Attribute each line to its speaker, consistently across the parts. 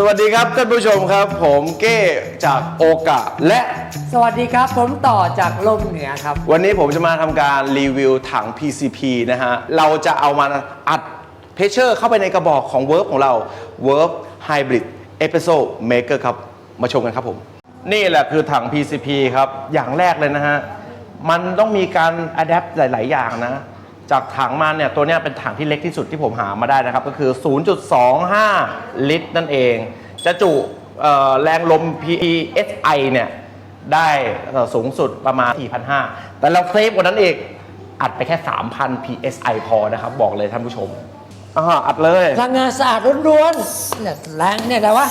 Speaker 1: สวัสดีครับท่านผู้ชมครับ ผมเก้จากโอกะและ
Speaker 2: สวัสดีครับ ผมต่อจากลมเหนือครับ
Speaker 1: วันนี้ผมจะมาทำการรีวิวถัง PCP นะฮะ เราจะเอามาอัดเพชเชอร์เข้าไปในกระบอกของ Verb ของเรา Verb Hybrid Episode Maker ครับ มาชมกันครับผม นี่แหละคือถัง PCP ครับ อย่างแรกเลยนะฮะ มันต้องมีการ adapt หลาย ๆ อย่างนะ จากถังมาเนี่ยตัวเนี้ยเป็นถังที่เล็กที่สุดที่ผมหามาได้นะครับ ก็คือ 0.25 ลิตรนั่นเอง จะจุเอ่อแรงลม PSI เนี่ยได้เอ่อสูงสุดประมาณ 4,500 แต่เราเซฟกว่านั้นอีกอัดไปแค่ 3,000 PSI พอนะครับ บอกเลยท่านผู้ชมอ่าอัดเลย
Speaker 2: พลังงานสะอาดล้วนๆเนี่ยแรงเนี่ยแต่ว่า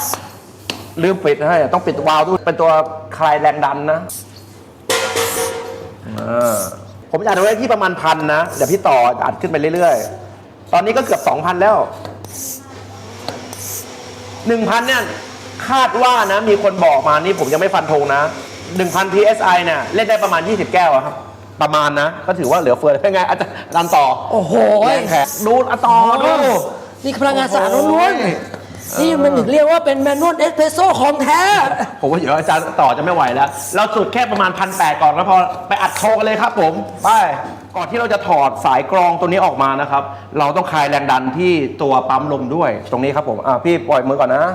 Speaker 1: ลืมปิดให้ต้องปิดวาล์วด้วยเป็นตัวคลายแรงดันนะอ่า ผมจะอัดไว้ที่ประมาณพันนะ เดี๋ยวพี่ต่ออัดขึ้นไปเรื่อยๆ ตอนนี้ก็เกือบ2,000แล้ว1,000เนี่ยคาดว่านะ มีคนบอกมานี่ผมยังไม่ฟันธงนะ1,000 PSI เนี่ยเล่นได้ประมาณ 20 แก้วอะครับ ประมาณนะ ก็ถือว่าเหลือเฟือเป็นไง อาจารย์อาจารย์ต่อ
Speaker 2: โอ้โห
Speaker 1: แรงแขกดูอะต่อดู
Speaker 2: นี่คือพลังงานสะอาดล้วน
Speaker 1: โอ้ย
Speaker 2: ๆ นี่มันถึงเรียกว่าเป็นแมนนวลเอสเพรสโซ่ของแท้
Speaker 1: ผมว่าเดี๋ยวอาจารย์ต่อจะไม่ไหวแล้ว เราสุดแค่ประมาณพันแก่อนแล้วพอไปอัดโชว์กันเลยครับผม ไป ก่อนที่เราจะถอดสายกรองตัวนี้ออกมานะครับ เราต้องคลายแรงดันที่ตัวปั๊มลมด้วย ตรงนี้ครับผม อ่าพี่ปล่อยมือก่อนนะ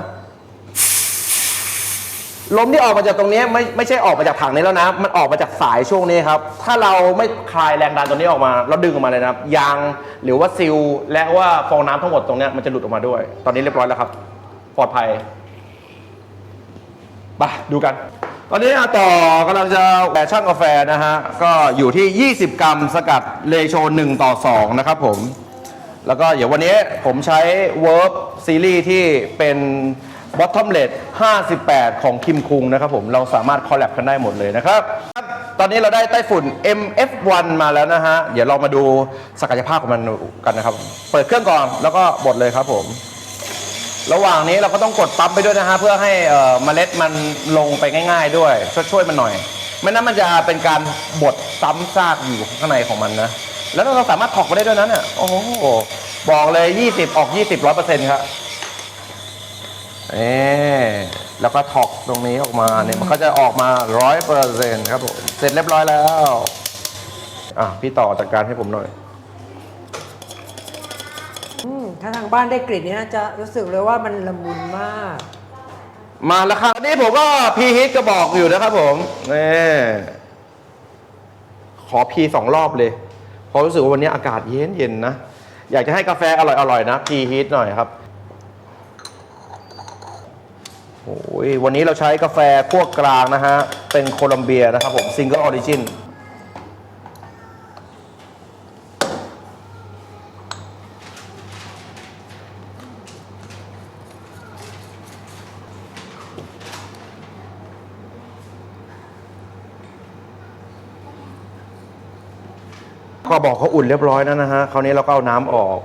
Speaker 1: ลมที่ออกมาจากตรงนี้ไม่ไม่ใช่ออกมาจากถังนี้แล้วนะ มันออกมาจากสายช่วงนี้ครับ ถ้าเราไม่คลายแรงดันตัวนี้ออกมาเราดึงออกมาเลยนะครับ ยางหรือว่าซิลและว่าฟองน้ำทั้งหมดตรงนี้มันจะหลุดออกมาด้วย ตอนนี้เรียบร้อยแล้วครับ ปลอดภัยไปดูกัน ตอนนี้ต่อกำลังจะแบช่างกาแฟนะฮะ ก็อยู่ที่ 20 กรัมสกัดเลโช1ต่อ 2 นะครับผม แล้วก็เดี๋ยววันนี้ผมใช้ Verb ซีรีส์ที่เป็น Bottom r a t 58 ของคิมคุงนะครับผม เราสามารถคอลแลบกันได้หมดเลยนะครับ ตอนนี้เราได้ไต้ฝุ่น MF1 มาแล้วนะฮะ เดี๋ยวเรามาดูศักยภาพของมันกันนะครับ เปิดเครื่องก่อนแล้วก็บดเลยครับผม ระหว่างนี้เราก็ต้องกดปั๊มไปด้วยนะฮะ เพื่อให้เมล็ดมันลงไปง่ายๆด้วย ช่วยช่วยมันหน่อย ไม่นั้นมันจะเป็นการบดซ้ำซากอยู่ข้างในของมันนะ แล้วเราสามารถถอกมาได้ด้วยนั้นอะโอ้โหบอกเลย 20 ออก 20ร้อยเปอร์เซ็นต์ครับ เอ๊แล้วก็ถอกตรงนี้ออกมาเนี่ยมันก็จะออกมาร้อยเปอร์เซ็นต์ครับผมเสร็จเรียบร้อยแล้วอะพี่ต่อจัดการให้ผมหน่อย
Speaker 2: อืมถ้าทางบ้านได้กลิ่นเนี้นะจะรู้สึกเลยว่ามันละมุนมาก
Speaker 1: มาแล้วครับนี่ผมก็พีฮิตกระบอกอยู่นะครับผมนี่ขอพีสองรอบเลยเพราะรู้สึกว่าวันนี้อากาศเย็นเย็นๆนะ อยากจะให้กาแฟอร่อยๆนะพีฮิตหน่อยครับ โอ้ยวันนี้เราใช้กาแฟพวกกลางนะฮะ เป็นโคลัมเบียนะครับผมซิงเกิลออริจินก็บอกเขาอุ่นเรียบร้อยแล้วนะฮะ คราวนี้เราก็เอาน้ำออก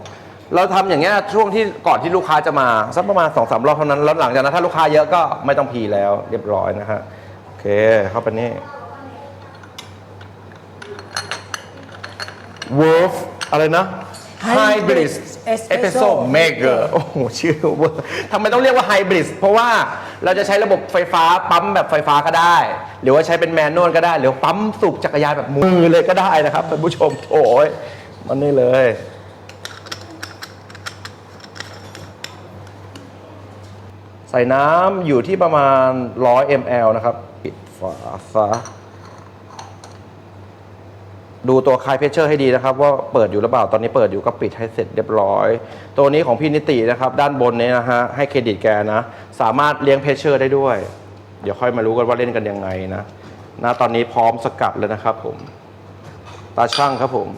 Speaker 1: เราทำอย่างเงี้ยช่วงที่ก่อนที่ลูกค้าจะมาสักประมาณสองสามรอบเท่านั้นแล้วหลังจากนั้นถ้าลูกค้าเยอะก็ไม่ต้องพีแล้ว เรียบร้อยนะฮะโอเคเข้าไปนี่ Wolf อะไรนะ Hybrid Espresso Maker โอ้โหชื่อเวอร์ทำไมต้องเรียกว่า Hybrid เพราะว่าเราจะใช้ระบบไฟฟ้าปั๊มแบบไฟฟ้าก็ได้ หรือว่าใช้เป็นแมนนวลก็ได้ หรือปั๊มสูบจักรยานแบบมือเลยก็ได้นะครับท่านผู้ชมโอ้ยมันนี่เลย ใส่น้ำอยู่ที่ประมาณ 100 ml นะครับ ปิดฝาซะดูตัวคลายเพชเชอร์ให้ดีนะครับ ว่าเปิดอยู่หรือเปล่าตอนนี้เปิดอยู่ก็ปิดให้เสร็จเรียบร้อย ตัวนี้ของพี่นิตินะครับ ด้านบนนี้นะฮะให้เครดิตแกนะ สามารถเลี้ยงเพชเชอร์ได้ด้วย เดี๋ยวค่อยมารู้กันว่าเล่นกันยังไงนะนะตอนนี้พร้อมสกัดแล้วนะครับผม ตาช่างครับผม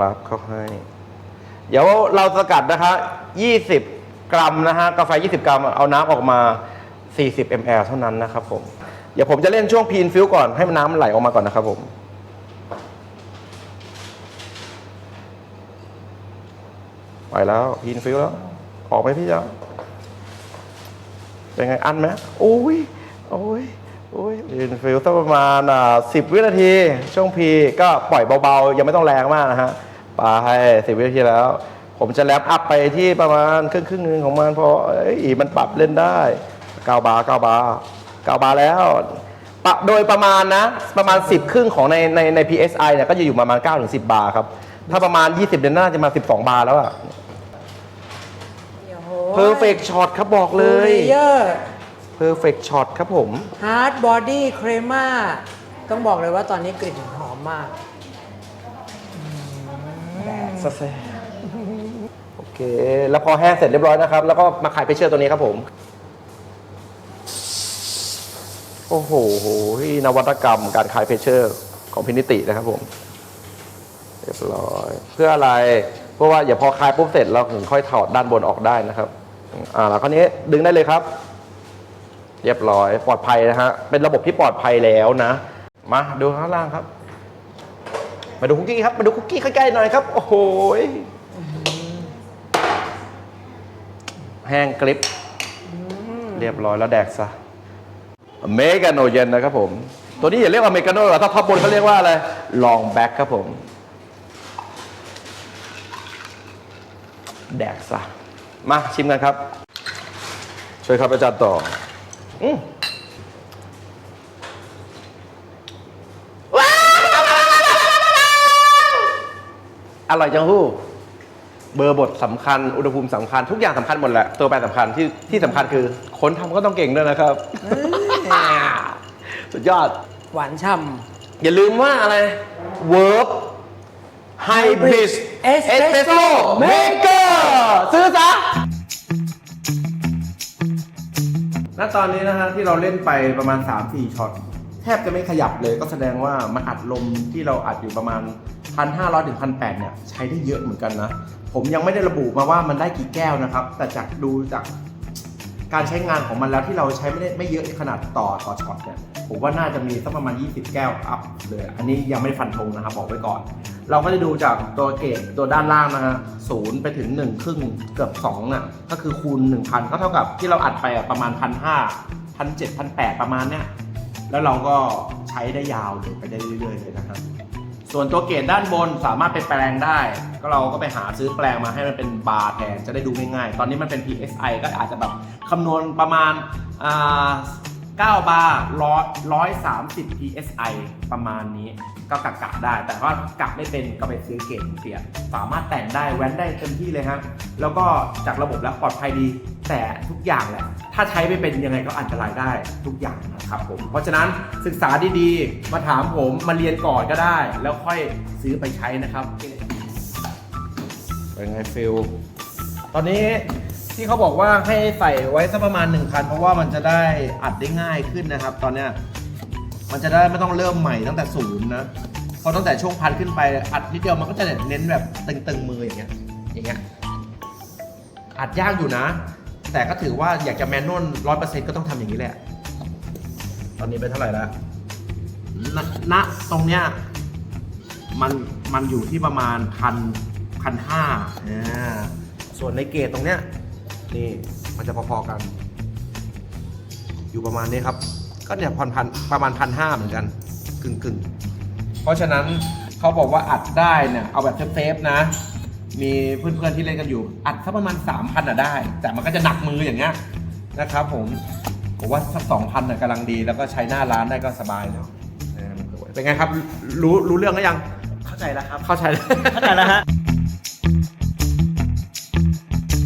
Speaker 1: รับเข้าให้ เดี๋ยวเราสกัดนะคะ20 กรัมนะฮะกาแฟ 20 กรัม เอาน้ำออกมา 40 ml เท่านั้นนะครับผมเดี๋ยวผมจะเล่นช่วงพีนฟิลก่อนให้น้ำมันไหลออกมาก่อนนะครับผมไปแล้วพีนฟิลแล้ว ออกไหมพี่จ๊ะเป็นไงอันไหมโอ้ยโอ้ยโอ้ยพีนฟิลสักประมาณอ่า10วินาที ช่วงพีก็ปล่อยเบาๆ ยังไม่ต้องแรงมากนะฮะไปสิบวินาทีแล้ว ผมจะแลปอัพไปที่ประมาณครึ่งครึ่งๆหนึงของมันเพราะเอ้ยมันปรับเล่นได้9บาร์9บาร์9บาร์แล้วปะโดยประมาณนะ ประมาณ 10 ครึ่งของในในใน PSI เนี่ยก็จะอยู่ประมาณ9ถึง10 บาร์ครับ ถ้าประมาณ 20 เดือนหน้าจะมา 12 บาร์แล้วอะ perfect shot ครับบอกเลย
Speaker 2: เยอร์
Speaker 1: perfect shot ครับผม
Speaker 2: ฮาร์ดบอดี้เครม่าต้องบอกเลยว่าตอนนี้กลิ่นหอมมาก
Speaker 1: สแซ่ โอเค แล้วพอแห้งเสร็จเรียบร้อยนะครับ แล้วก็มาขายเพชเชอร์ตัวนี้ครับผม โอ้โหนวัตกรรมการขายเพชเชอร์ของพินิตินะครับผม เรียบร้อย เพื่ออะไร เพราะว่าอย่าพอคลายปุ๊บเสร็จเราถึงค่อยถอดด้านบนออกได้นะครับ อ่าแล้วคราวนี้ดึงได้เลยครับ เรียบร้อย ปลอดภัยนะฮะ เป็นระบบที่ปลอดภัยแล้วนะ มาดูข้างล่างครับ มาดูคุกกี้ครับ มาดูคุกกี้ใกล้ๆหน่อยครับ โอ้โหย แห้งกริบเรียบร้อยแล้วแดกซะอเมริกาโนเย็นนะครับผม ตัวนี้อย่าเรียกอเมริกาโน่หรอกถ้าท็อปบนเขาเรียกว่าอะไรลองแบ็คครับผม แดกซะ มาชิมกันครับ ช่วยครับอาจารย์ต่ออืมอร่อยจังฮู้ เบอร์บทสำคัญ อุณหภูมิสำคัญ ทุกอย่างสำคัญหมดแหละ ตัวแปรสำคัญที่ที่สำคัญคือคนทำก็ต้องเก่งด้วยนะครับ สุดยอด
Speaker 2: หวานฉ่
Speaker 1: อย่าลืมว่าอะไร Verb Hybrid Espresso Maker ซื้อซะ ณตอนนี้นะฮะที่เราเล่นไปประมาณ 3-4ช็อตแทบจะไม่ขยับเลยก็แสดงว่ามันอัดลมที่เราอัดอยู่ประมาณ 1,500ถึง1,800เนี่ยใช้ได้เยอะเหมือนกันนะ ผมยังไม่ได้ระบุมาว่ามันได้กี่แก้วนะครับ แต่จากดูจากการใช้งานของมันแล้วที่เราใช้ไม่ได้ไม่เยอะขนาดต่อต่อช็อตเนี่ยผมว่าน่าจะมีสักประมาณ 20 แก้วอัพเลย อันนี้ยังไม่ฟันธงนะครับ บอกไว้ก่อน เราก็จะดูจากตัวเกรดตัวด้านล่างนะฮะศูนย์ไปถึง 1 ครึ่งเกือบ2น่ะก็คือคูณ 1,000 ก็เท่ากับที่เราอัดไปอะประมาณ 1,500 1,700 1,800ประมาณเนี้ยแล้วเราก็ใช้ได้ยาวเลยไปได้เรื่อยๆเลยนะครับ ส่วนตัวเกรดด้านบนสามารถไปแปลงได้ ก็เราก็ไปหาซื้อแปลงมาให้มันเป็นบาร์แทนจะได้ดูง่ายๆ ตอนนี้มันเป็น PSI ก็อาจจะแบบคำนวณประมาณอ่า9บาร์ร้อยสามสิบ PSI ประมาณนี้ก็กะกะได้ แต่ว่ากะไม่เป็นก็ไปซื้อเกรดเปลี่ยนสามารถแต่งได้แว้นได้เต็มที่เลยฮะแล้วก็จากระบบแล้วปลอดภัยดี แต่ทุกอย่างแหละ ถ้าใช้ไม่เป็นยังไงก็อันตรายได้ทุกอย่างนะครับผม เพราะฉะนั้นศึกษาดีๆ มาถามผมมาเรียนก่อนก็ได้ แล้วค่อยซื้อไปใช้นะครับเป็นไงฟิลตอนนี้ที่เขาบอกว่าให้ใส่ไว้สักประมาณ1,000เพราะว่ามันจะได้อัดได้ง่ายขึ้นนะครับ ตอนเนี้ยมันจะได้ไม่ต้องเริ่มใหม่ตั้งแต่ศูนย์นะเพราะตั้งแต่ช่วงพันขึ้นไปอัดนิดเดียวมันก็จะเน้นแบบตึงๆมืออย่างเงี้ยอย่างเงี้ยอัดยากอยู่นะ แต่ก็ถือว่าอยากจะแมนนวลร้อยเปอร์เซ็นต์ก็ต้องทำอย่างนี้แหละ ตอนนี้เป็นเท่าไหร่แล้วณณตรงเนี้ยมันมันอยู่ที่ประมาณพันพันห้าส่วนในเกตตรงเนี้ยนี่มันจะพอๆกัน อยู่ประมาณนี้ครับ ก็เนี่ยพันพันประมาณพันห้าเหมือนกันกึ่งกึ่งๆเพราะฉะนั้นเขาบอกว่าอัดได้เนี่ยเอาแบบเซฟๆนะ มีเพื่อนๆที่เล่นกันอยู่ อัดสักประมาณ 3,000อะได้ แต่มันก็จะหนักมืออย่างเงี้ยนะครับผมผมว่าสัก2,000น่ะกำลังดีแล้วก็ใช้หน้าร้านได้ก็สบายแล้วเออมันสวยเป็นไงครับรู้รู้เรื่องหรือยัง
Speaker 3: เข้าใจแล้วครับ
Speaker 1: เข้าใจแล้ว
Speaker 3: เข้าใจแล้วฮะ